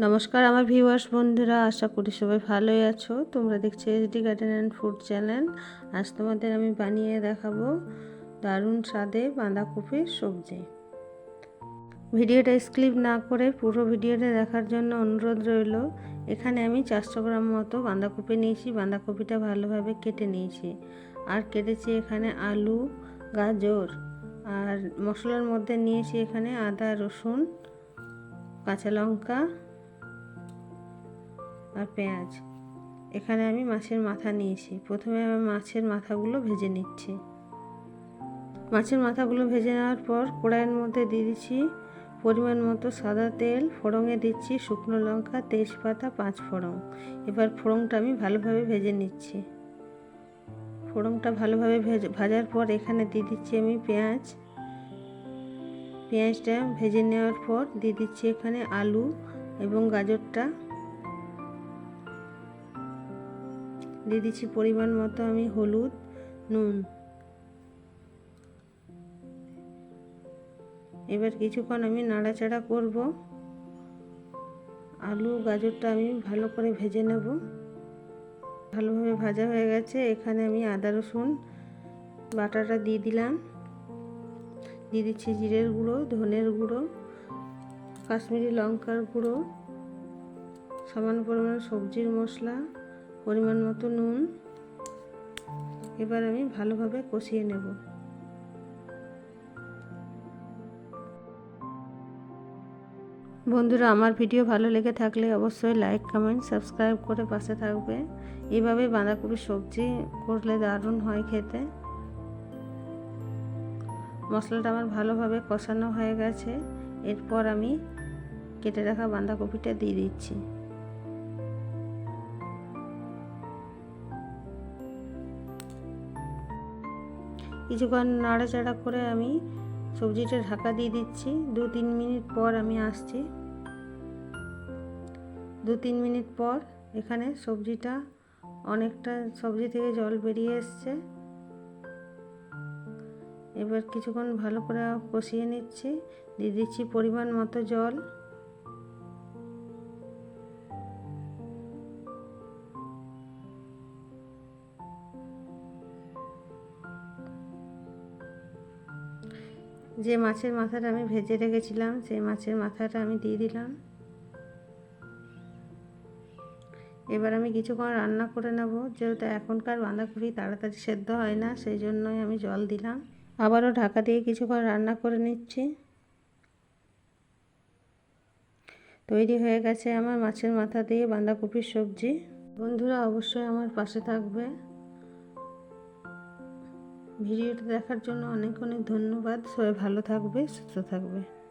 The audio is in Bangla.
নমস্কার আমার ভিউয়ার্স বন্ধুরা, আশা করি সবাই ভালোই আছো। তোমরা দেখছ HD garden and food channel আজ তোমাদের আমি বানিয়ে দেখাবো দারুণ স্বাদে বাঁধাকপির সবজি। ভিডিওটা স্ক্লিপ না করে পুরো ভিডিওটা দেখার জন্য অনুরোধ রইল, এখানে আমি চারশো গ্রাম মতো বাঁধাকপি নিয়েছি। বাঁধাকপিটা ভালোভাবে কেটে নিয়েছি। আর কেটেছি এখানে আলু, গাজর, আর মশলার মধ্যে নিয়েছি এখানে আদা, রসুন, কাঁচা লঙ্কা আর পেঁয়াজ। এখানে আমি মাছের মাথা নিয়েছি। প্রথমে আমি মাছের মাথাগুলো ভেজে নিচ্ছি। মাছের মাথাগুলো ভেজে নেওয়ার পর কড়াইয়ের মধ্যে দিয়ে দিচ্ছি পরিমাণ মতো সাদা তেল ফোড়ঙে দিচ্ছি শুকনো লঙ্কা, তেজপাতা, পাঁচ ফোড়ং এবার ফোড়ংটা আমি ভালোভাবে ভেজে নিচ্ছি। ফোড়ংটা ভালোভাবে ভেজে ভাজার পর এখানে দিয়ে দিচ্ছি আমি পেঁয়াজ। পেঁয়াজটা ভেজে নেওয়ার পর দিয়ে দিচ্ছি এখানে আলু এবং গাজরটা। দিয়ে দিচ্ছি পরিমাণ মতো আমি হলুদ, নুন। এবার কিছুক্ষণ আমি নাড়াচাড়া করব। আলু, গাজরটা আমি ভালো করে ভেজে নেব। ভালোভাবে ভাজা হয়ে গেছে। এখানে আমি আদা, রসুন বাটাটা দিয়ে দিলাম। দিয়ে দিচ্ছি জিরের গুঁড়ো, ধনের গুঁড়ো, কাশ্মীরি লঙ্কার গুঁড়ো, সামান্য পরিমাণ সবজির মশলা। পরিমাণ মতো নুন। এবার আমি ভালোভাবে কষিয়ে নেব। বন্ধুরা, আমার ভিডিও ভালো লেগে থাকলে অবশ্যই লাইক, কমেন্ট, সাবস্ক্রাইব করে পাশে থাকবে। এভাবে বাঁধাকপির সবজি করলে দারুণ হয় খেতে। মশলাটা আমার ভালোভাবে কষানো হয়ে গেছে। এরপর আমি কেটে রাখা বাঁধাকপিটা দিয়ে দিচ্ছি। কিছুক্ষণ নাড়াচাড়া করে আমি সবজিটা ঢাকা দিয়ে দিচ্ছি। দু তিন মিনিট পর আমি আসছি। দু তিন মিনিট পর এখানে সবজিটা অনেকটা সবজি থেকে জল বেরিয়ে এসছে। এবার কিছুক্ষণ ভালো করে কষিয়ে নিচ্ছি। দিয়ে দিচ্ছি পরিমাণ মতো জল। যে মাছের মাথাটা আমি ভেজে রেখেছিলাম, সেই মাছের মাথাটা আমি দিয়ে দিলাম। এবার আমি কিছুক্ষণ রান্না করে নেব। যেহেতু এখনকার বাঁধাকপি তাড়াতাড়ি সেদ্ধ হয় না, সেই জন্যই আমি জল দিলাম। আবারও ঢাকা দিয়ে কিছুক্ষণ রান্না করে নিচ্ছি। তৈরি হয়ে গেছে আমার মাছের মাথা দিয়ে বাঁধাকপির সবজি। বন্ধুরা, অবশ্যই আমার পাশে থাকবে। ভিডিওটা দেখার জন্য অনেক অনেক ধন্যবাদ। সবাই ভালো থাকবে সুস্থ থাকবে।